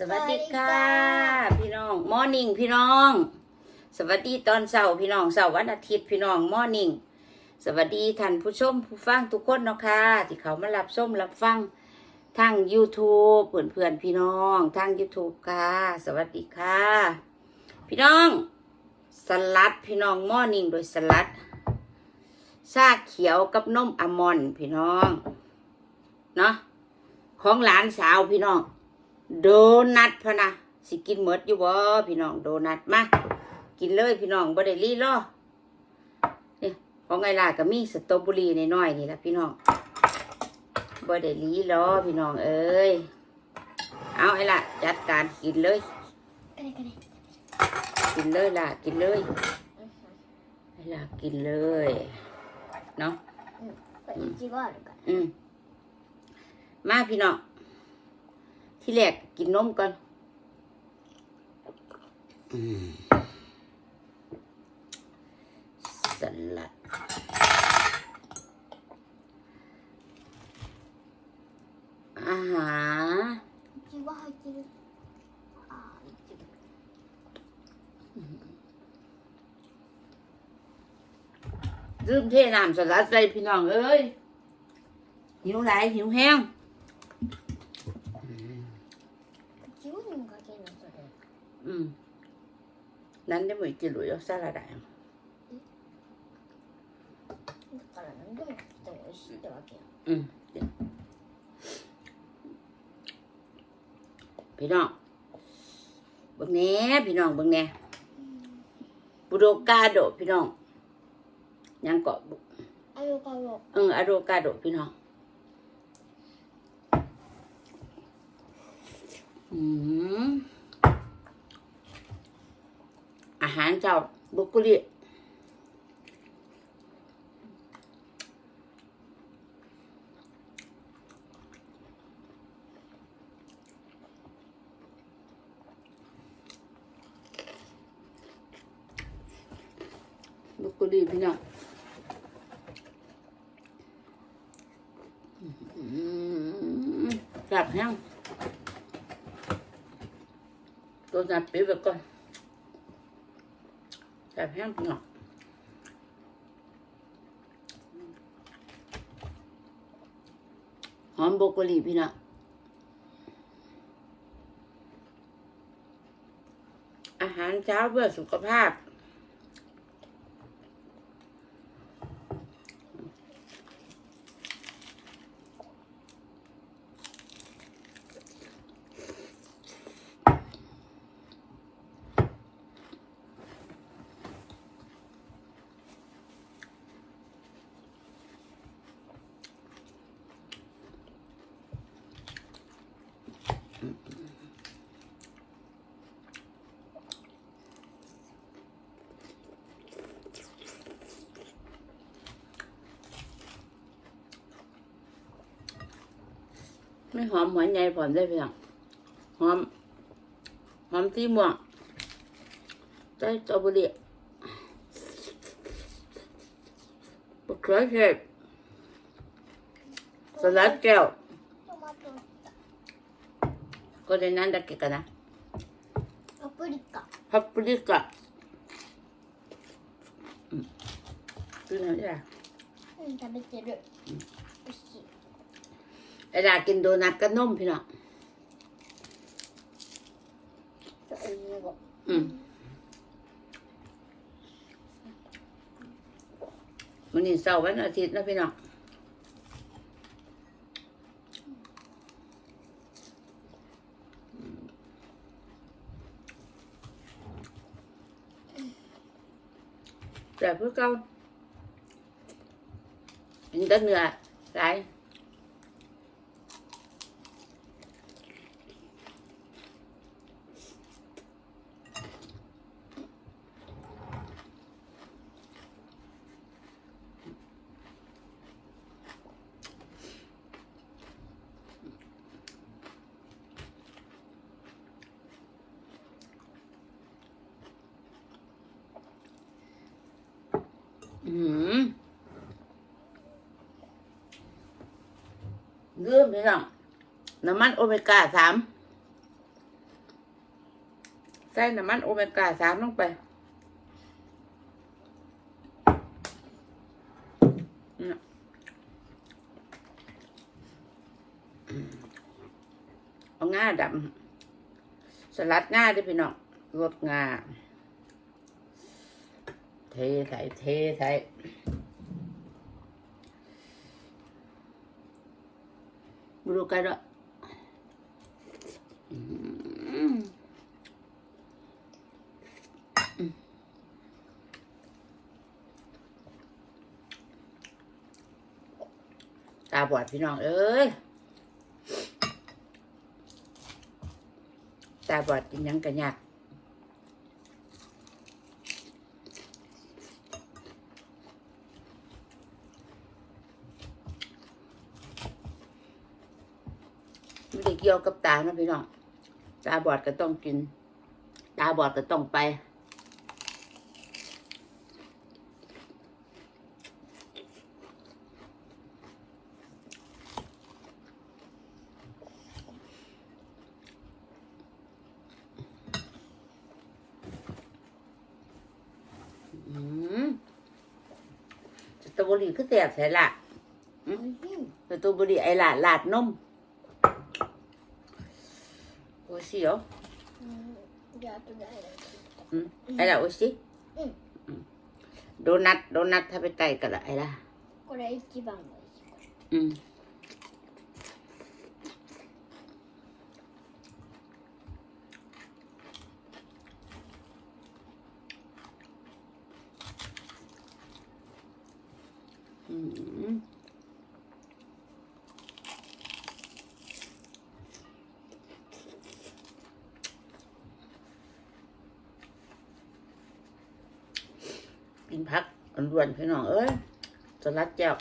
สวัสดีค่ะ พี่น้องมอร์นิ่งพี่น้อง สวัสดีตอนเช้าพี่น้องเช้าวันอาทิตย์พี่น้องมอร์นิ่งสวัสดีท่านผู้ชมผู้ฟังทุกคนเนาะค่ะที่เขามารับชมรับฟังทาง YouTube เพื่อนเพื่อนๆพี่น้องทาง YouTube ค่ะ สวัสดีค่ะ พี่น้อง สลัดพี่น้องมอร์นิ่งโดยสลัดชาเขียวกับนมอัลมอนด์พี่น้องเนาะของหลานสาวพี่น้อง โดนัทพะนะสิกินหมดอยู่บ่พี่น้องโดนัทมากินเลยพี่น้องบ่ได้รีรอนี่ของไงล่ะก็มีสตรอเบอรี่น้อยๆนี่ล่ะพี่น้องบ่ได้รีรอพี่น้องเอ้ยเอาไอ้ล่ะจัดการกินเลยก็ได้ก็ได้กินเลยล่ะกินเลยไอ้ล่ะกินเลยเนาะก็อีกจีว่าดูกันอืมมาพี่น้อง ที่แรกกินนมก่อนอสลัดอาหารจีว่าให้กินลืมเทน้ำสลัดใส่พี่น้องเอ้ยหิวไหลหิวแห้ง 이제 로요 샐러드예요. 오빠랑 운동을 그때 열심히 할게요. 응. 네. 비랑 먹네 비랑 먹네 브로카도 비랑 양껏 아로카도 응 아로카도 비랑 음 หารเจ้าบุกุลิบุกุลิพี่น้องอืมกลับแห้งตัวจับปีไปก่อน แต่แห้งพี่น้องหอมโบรอกลีพี่นะอาหารเช้าเพื่อสุขภาพ ไม่หอมหัวใหญ่ผอมได้เพียงหอม หอมสีม่วงใส่สตรอเบอรี่มะเขือเทศสลัดแก้ว トマトこれなんだっけかなパプリカパプリカうんคืออะไรอ่ะ うん食べてる美味しい เวลากินโดนัทก็นุ่มพี่น้องมวันนี้เสาร์วันอาทิตย์นะพี่น้องแต่เพื่เก่าเป็นต้นเหนือไร ริ่มพี่น้องน้ำมันโอเมก้าสามส่น้ำมันโอเมก้าสามลงไปเอาง่าดำสลัดง่าด้วยพี่น้องรสง่า ทใส่เทใส่บรูกันด้วยอืมอืมตาบอดพี่น้องเอ้ยตาบอดกินยังกันยาก ไม่ได้เกี่ยวกับตานะพี่น้อง ตาบอดก็ต้องกิน ตาบอดก็ต้องไป อืมตัวเบอรี่ก็แสบใช่ละสตัวเบอรี่ไอหลาดหลาดนม 味しいよ。うん、じゃあうん。あら、美味しい？うん。うん。ドーナ、ドーナ食べたいから、あら。これ一番美味しい。うん。 กินพักล้วนๆพี่น้องเอ้ยสลัดแจ่ว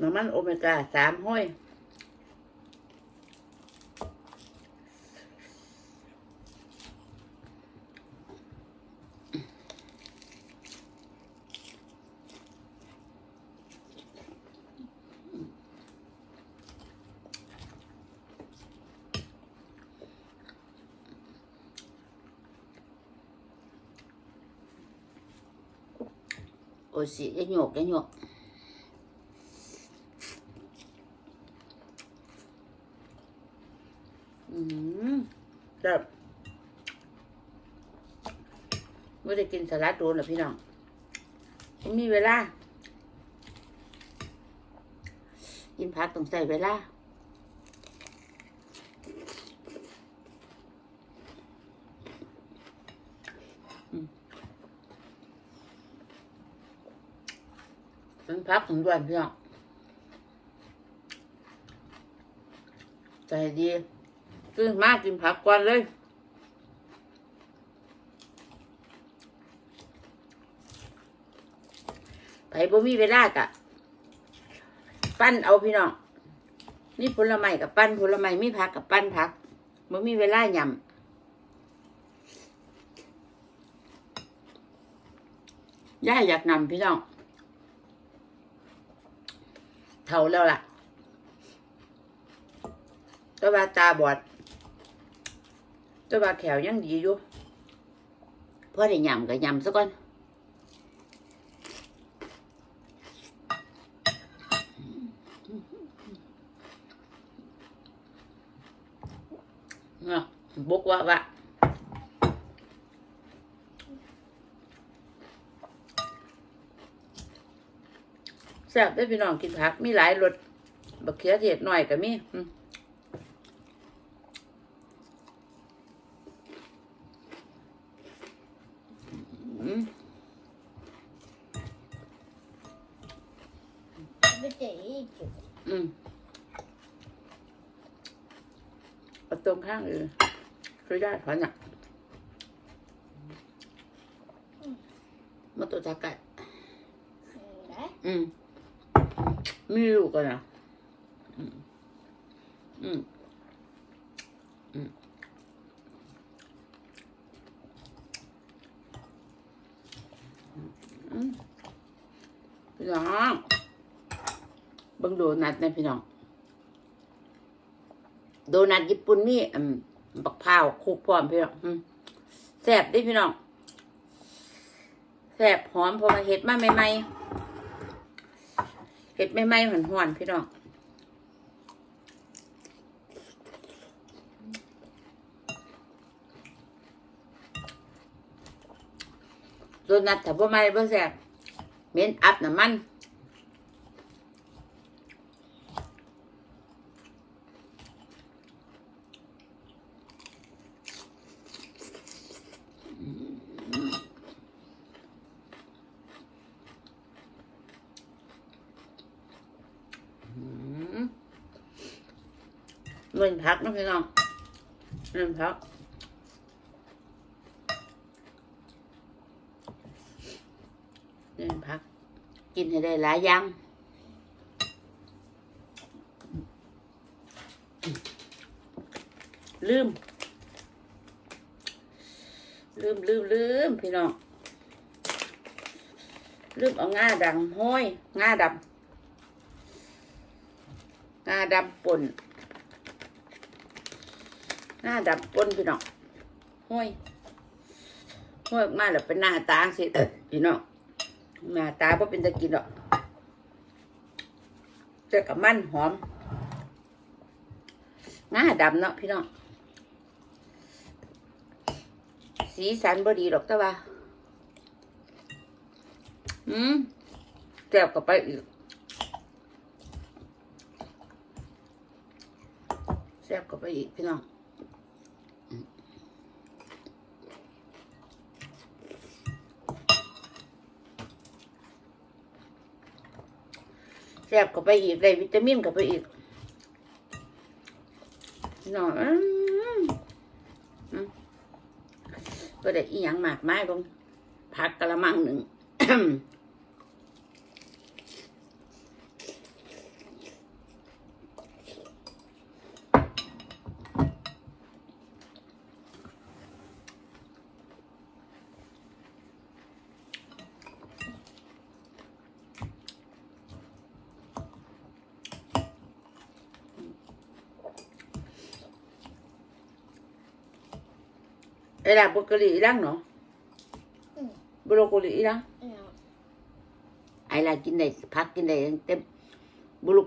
น้ำมันโอเมก้าสามห้อย โอ้ยสิได้หยกได้หยกอืมแบบไม่ได้กินสลัดโดนหรอพี่น้องไม่มีเวลากินผักต้องใส่เวลา อืม พักถึงด่วนพี่น้องใจดีกินมากกินผักก่อนเลยไผบ่มีเวลากะ ปั้นเอาพี่น้องนี่ผลไม้กับปั้นผลไม้มีผักกับปั้นผักบ่มีเวลายำย่าอยากนำพี่น้อง เท่าแล้วล่ะตัวว่าตาบอดตัวว่าแขวยังดีอยู่พอได้ยำก็ยำซะก่อนเนาะบุกว่าว่า แซ่บได้พี่น้องกินผัก มีหลายรสบักเขือเทศหน่อยก็มีอืมเอาตรงข้างเออช่วยได้ถอนอะมาตัวจากัดอืม มีลูกกันนะอืมอืม อืม อืมพี่น้องบังโดนัทนะพี่น้อง โดนัทญี่ปุ่นนี่อืมบักพร้าวคุกพร้อมพี่น้องอืมแซ่บดิพี่น้องแซ่บหอมพอมาเห็ดมาใหม่ๆ เห็ดไม่ไหม่ๆหอนๆพี่น้องโดนัทถ้าบ่ไหม่บ่แซ่บเหม็นอับน้ำมัน อืม เงินพักนะพี่น้องเงินพักเงินพัก กินให้ได้หลายอย่างลืม ลืมลืมลืมพี่น้องลืมเอาง่าดังห้อยง่าดำง่าดำป่น งาดำป่นพี่น้องห้อยห้อยออกมาแล้วเป็นหน้าตาสิเออพี่น้องหน้าตาบ่เป็นตะกินหรอกเจอกับมันหอมงาดำเนาะพี่น้องสีสันบ่ดีหรอกแต่ว่าอืมแซ่บกับไปอีกแซ่บก็ไปอีกพี่น้องอืมแซ่บก็ไปอีกได้วิตามินก็ไปอีกหน่อยก็ได้อีหยังมากมายบงผักกะละมังหนึ่ง Era broccoli ilang, no? Mm. Broccoli ilang. เนี่ยไอ้ลากินได้พักกินได้เต็มบลู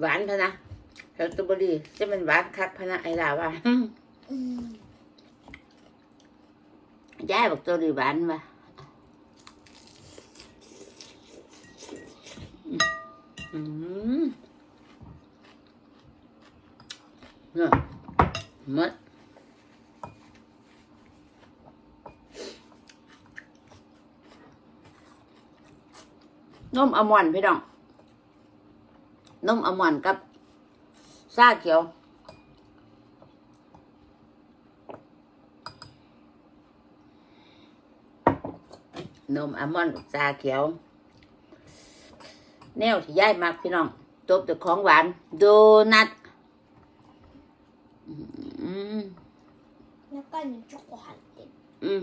หวานพะนะสตรอเบอรี่จะเป็นหวานคักพะนะไอ้ลาว่าย่ายบอกตัวดีหวานว่ะอืมเนี่ยมด นมอมอนพี่น้องนมอมอนกับซาเขียว นมอมอนกัซาเขียว แนวที่ย่ายมากพี่น้องจบแต่ของหวาน โดนัทแล้วก็มีช็อกโกแลตอืม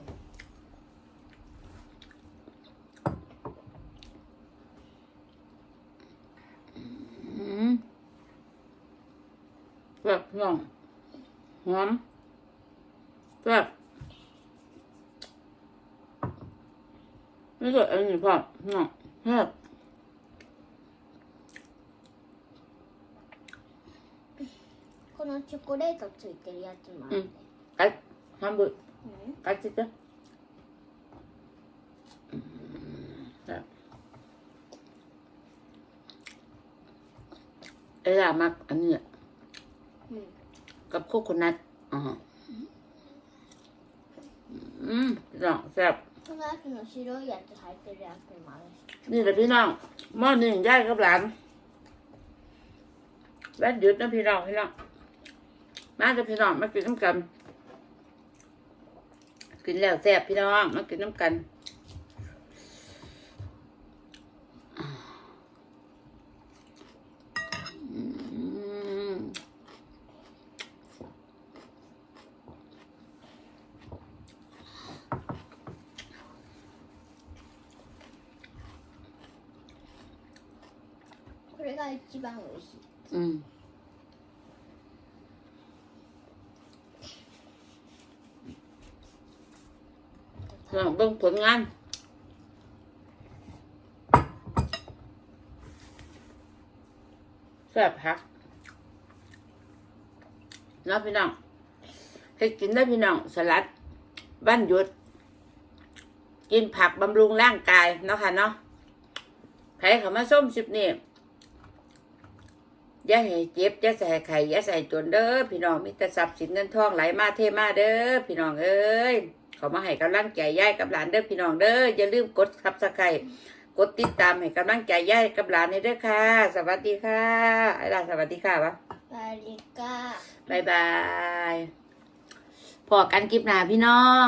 แบบพี่น้อง หอมแซ่บนี่ก็อันนี้พ่อเนาะแซ่บ このチョコレートついてるやつもあるね。 กัดห้ามบุ うん。 กัดสิจ๊ะอืมแซ่บเอล่ามักอันนี้อะ うん。 กับโคโคนัทอ๋ออืมหลอกแซ่บนี่แต่แหละพี่น้องหม้อหนึ่งย่ายกับหลานแล้วหยุดนะพี่น้องพี่น้องมาจะพี่น้องมากินน้ำกัน กินแล้วแซ่บพี่น้องมากินน้ำกัน が一番美味しい。 อืมลองเบิ่งผลงาน แซ่บพักเนาะพี่น้องให้กินได้พี่น้อง สลัด บ้านหยุด กินผักบำรุงร่างกายเนาะค่ะเนาะใครเขามาส้มสิบนี่ อย่าให้เจ็บอย่าใส่ไข่อย่าใส่จนเด้อพี่น้องมิตรทรัพย์สินเงินทองไหลมาเทมาเด้อพี่น้องเอ้ยขอมาให้กำลังใจย่ายกับหลานเด้อพี่น้องเด้ออย่าลืมกดซับสไครกดติดตามให้กำลังใจย่ายกับหลานในเด้อค่ะ สวัสดีค่ะไอ้หลาสวัสดีค่ะวะสวัะบายบายพอกันคลิปหน้าพี่น้อง